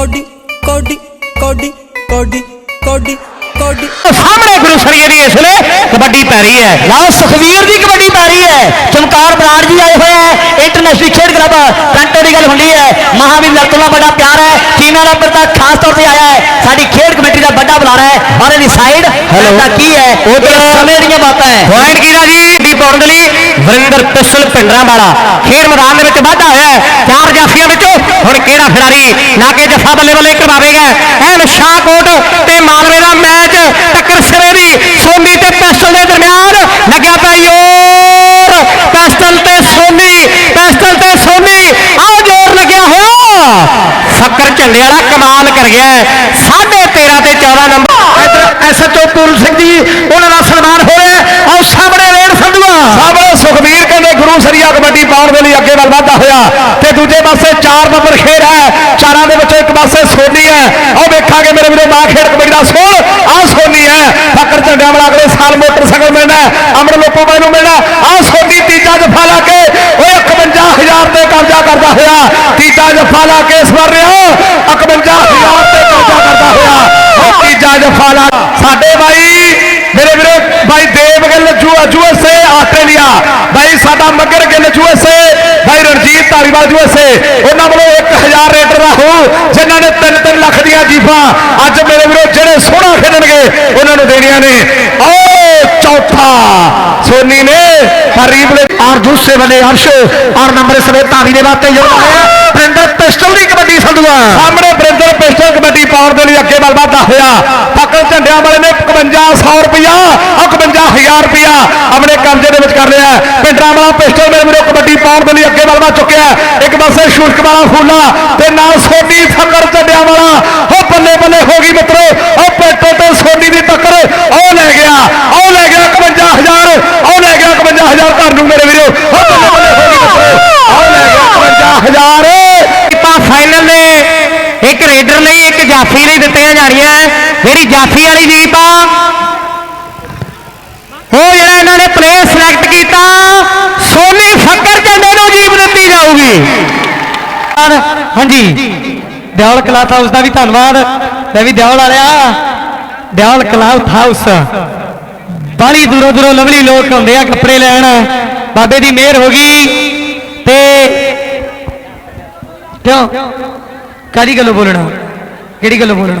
Cody ਕੋਡੀ ਕੋਡੀ ਕੋਡੀ ਕੋਡੀ ਕੋਡੀ ਸਾਹਮਣੇ ਗੁਰੂਸਰੀਏ ਦੀ ਇਸ ਵੇਲੇ ਕਬੱਡੀ ਪੈ ਰਹੀ ਹੈ ਲਓ ਸੁਖਵੀਰ ਦੀ ਕਬੱਡੀ ਪੈ ਰਹੀ ਹੈ ਚਮਕਾਰ ਬਰਾੜ ਜੀ ਆਏ ਹੋਏ ਹੈ ਇੰਟਰਨੈਸ਼ਨਲ ਖੇਡ ਕਲੱਬ ਕੰਟੋ ਦੀ ਗੱਲ ਹੁੰਦੀ ਹੈ ਮਹਾਵੀਰ ਲੜਤੋਂ ਦਾ ਬੜਾ ਪਿਆਰ ਹੈ ਚੀਨਾ ਦਾ ਪਰਤਾ ਖਾਸ ਤੌਰ ਤੇ ਆਇਆ ਹੈ ਸਾਡੀ ਖੇਡ ਕਮੇਟੀ ਦਾ ਵੱਡਾ ਬੁਲਾਰਾ ਹੈ ਬਾਰੇ ਦੀ ਸਾਈਡ ਦਾ ਕੀ ਹੈ ਉਧਰ ਸਮੇਂ ਦੀਆਂ ਬਾਤਾਂ ਹੈ ਪੁਆਇੰਟ ਕਿਹਦਾ ਜੀ ਦੀ ਪਾਉਣ ਦੇ ਲਈ ਵਰਿੰਦਰ ਪਿਸਲ ਪਿੰਡਰਾਂ ਵਾਲਾ। ਖੇਡ ਮੈਦਾਨ ਦੇ ਵਿੱਚ ਵਾਧਾ ਹੋਇਆ ਹੈ। ਚਾਰ ਜਾਫੀਆਂ ਵਿੱਚੋਂ ਹੁਣ ਕਿਹੜਾ ਖਿਡਾਰੀ ਨਾ ਕਿ ਜੱਫਾ ਬੱਲੇ ਬੱਲੇ ਕਰਵਾਵੇਗਾ? ਐਨ ਸ਼ਾਹਕੋਟ ਤੇ ਮਾਲਵੇ ਦਾ ਮੈਚ ਟੱਕਰ ਸਿਰੇ ਦੀ। ਸੋਨੀ ਤੇ ਪਿਸਟਲ ਦੇ ਦਰਮਿਆਨ ਲੱਗਿਆ ਪਿਆ ਯੋਰ ਪਿਸਟਲ ਤੇ ਸੋਨੀ ਪਿਸਟਲ ਤੇ ਸੋਨੀ, ਆਹ ਜ਼ੋਰ ਲੱਗਿਆ ਹੋਇਆ। ਫੱਕਰ ਝੰਡੇ ਵਾਲਾ ਕਮਾਲ ਕਰ ਗਿਆ ਹੈ। ਸਾਢੇ 13 ਤੇ 14 ਨੰਬਰ। ਇੱਧਰ ਐਸਐਚਓ ਪੂਰਨ ਸਿੰਘ ਜੀ, ਉਹਨਾਂ ਦਾ ਸਨਮਾਨ ਹੋ ਰਿਹਾ ਹੈ। ਆਓ ਸਾਹਮਣੇ ਰੇਡ ਸੰਧੂਆ ਸਾਹਮਣੇ ਸੁਖਬੀਰ ਕਹਿੰਦੇ ਗੁਰੂ ਸਰੀਆ ਕਬੱਡੀ ਪਾਉਣ ਦੇ ਲਈ ਅੱਗੇ ਵੱਲ ਵਾਧਾ ਹੋਇਆ ਤੇ ਦੂਜੇ ਪਾਸੇ ਚਾਰ ਨੰਬਰ ਖੇਡ ਹੈ। ਚਾਰਾਂ ਦੇ ਵਿੱਚੋਂ ਇੱਕ ਪਾਸੇ ਸੋਨੀ ਹੈ। ਆਹ ਵੇਖਾਂਗੇ ਮੇਰੇ ਵੀਰੋ ਮਾਂ ਖੇਡ ਕਬੱਡੀ ਦਾ ਸੋਲ। ਆਹ ਸੋਨੀ ਹੈ। ਫਕਰ ਝੰਡਿਆਂ ਵਾਲਾ ਅਗਲੇ ਸਾਲ ਮੋਟਰਸਾਈਕਲ ਮਿਲਣਾ ਅਮਰ ਲੋਪੋ ਬਾਈ ਨੂੰ ਮਿਲਣਾ ਆਹ ਸੋਨੀ ਤੀਜਾ ਜਫਾ ਲਾ ਕੇ ਓਏ 51000 ਤੇ ਕਬਜ਼ਾ ਕਰਦਾ ਹੋਇਆ। ਤੀਜਾ ਜਫਾ ਲਾ ਕੇ ਇਸ ਵਾਰ ਰਿਹਾ 51000 ਤੇ ਕਬਜ਼ਾ ਕਰਦਾ ਹੋਇਆ। ਉਹ ਤੀਜਾ ਜਫਾ ਲਾ ਸਾਡੇ ਬਾਈ, ਮੇਰੇ ਵੀਰੋ, ਬਾਈ ਦੇਵ ਗਿੱਲ ਜੂ ਯੂਐਸਏ ਆਸਟ੍ਰੇਲੀਆ। ਬਾਈ ਸਾਡਾ ਮੱਗਰ ਗਿੱਲ ਯੂਐਸਏ ਬਾਈ ਧਾਰੀਵਾਲ ਯੂਐਸਏ ਉਹਨਾਂ ਵੱਲੋਂ 1000 ਰੇਟਰ ਰਾਹੂ ਜਿਨ੍ਹਾਂ ਨੇ 3-3 ਲੱਖ ਦੀਆਂ ਜੀਫਾਂ ਅੱਜ ਮੇਰੇ ਵੀਰੋ ਜਿਹੜੇ ਸੋਹਣਾ ਖੇਡਣਗੇ, ਉਹਨਾਂ ਨੂੰ ਦੇਣੀਆਂ ਨੇ। ਓ ਚੌਥਾ। ਸੋਨੀ ਨੇ ਹਰੀਬ ਨੇ ਔਰ ਦੂਸਰੇ ਬੰਨੇ ਅਰਸ਼ ਔਰ ਨੰਬਰ ਸਮੇਤ ਧਾਰੀ ਦੇ ਵਾਸਤੇ ਜੋੜਨਾ ਹੈ ਬ੍ਰਿੰਦਰ ਪਿਸਟਲ ਦੀ ਕਬੱਡੀ, ਸੰਧੂਆ। ਸਾਹਮਣੇ ਬ੍ਰਿੰਦਰ ਪਿਸਟਲ ਕਬੱਡੀ ਪਾਉਣ ਦੇ ਲਈ ਅੱਗੇ ਬਲਵਾਦਾ ਹੋਇਆ। ਪਕੜ ਝੰਡਿਆਂ ਵਾਲੇ ਨੇ 5500 ਰੁਪਇਆ 51000 ਰੁਪਇਆ ਆਪਣੇ ਕਬਜ਼ੇ ਦੇ ਵਿੱਚ ਕਰ ਲਿਆ ਹੈ। ਪਿੰਡਰਾਂ ਪਿਸਟਲ ਮੇਰੇ ਵੀਰੋ ਕਬੱਡੀ ਪਾਉਣ ਦੇ ਲਈ ਅੱਗੇ ਵੱਲ ਚੁੱਕਿਆ ਇੱਕ ਪਾਸੇ ਸ਼ੁਸ਼ਕ ਵਾਲਾ ਫੂਲਾ ਤੇ ਨਾਲ ਸੋਨੀ ਫਕਰ ਝੰਡਿਆਂ ਵਾਲਾ। ਉਹ ਬੱਲੇ ਬੱਲੇ ਹੋ ਗਈ ਮਿੱਤਰੋ, ਉਹ ਪੈਟੋ ਤੇ ਸੋਨੀ ਦੀ ਟੱਕਰ, ਉਹ ਲੈ ਗਿਆ, ਉਹ ਲੈ ਗਿਆ 51000 ਉਹ ਲੈ ਗਿਆ 51000 ਘਰ ਨੂੰ ਮੇਰੇ ਵੀਰੋ। ਉਹ ਬੱਲੇ ਬੱਲੇ ਹੋ ਗਈ ਮਿੱਤਰੋ, ਉਹ ਲੈ ਗਿਆ 51000 ਤਾਂ ਫਾਈਨਲ ਨੇ, ਇੱਕ ਰੇਡਰ ਲਈ, ਇੱਕ ਜਾਫੀ ਲਈ ਦਿੱਤੀਆਂ ਜਾਣੀਆਂ ਜਿਹੜੀ ਜਾਫੀ ਵਾਲੀ ਜੀਪ ਆ, ਉਹ ਜਿਹੜਾ ਇਹਨਾਂ ਨੇ ਪਲੇਅਰ ਸਿਲੈਕਟ ਕੀਤਾ, ਸੋਨੀ ਫੱਕਰ ਝੰਡੇ ਨੂੰ ਜੀਪ ਦਿੱਤੀ ਜਾਊਗੀ। ਹਾਂਜੀ। ਦਿਆਲ ਕਲਾਥ ਹਾਊਸ ਦਾ ਵੀ ਧੰਨਵਾਦ। ਮੈਂ ਵੀ ਦਿਆਲ ਵਾਲਿਆ। Dayal cloth house. ਬਾਲੀ ਦੂਰੋਂ ਦੂਰੋਂ ਲਵਲੀ ਲੋਕ ਆਉਂਦੇ ਆ ਕੱਪੜੇ ਲੈਣ। ਬਾਬੇ ਦੀ ਮਿਹਰ ਹੋ ਗਈ। ਤੇ ਕਿਉਂ? ਕਾਦੀ ਗੱਲੋਂ ਬੋਲਣਾ? ਕਿਹੜੀ ਗੱਲੋਂ ਬੋਲਣਾ?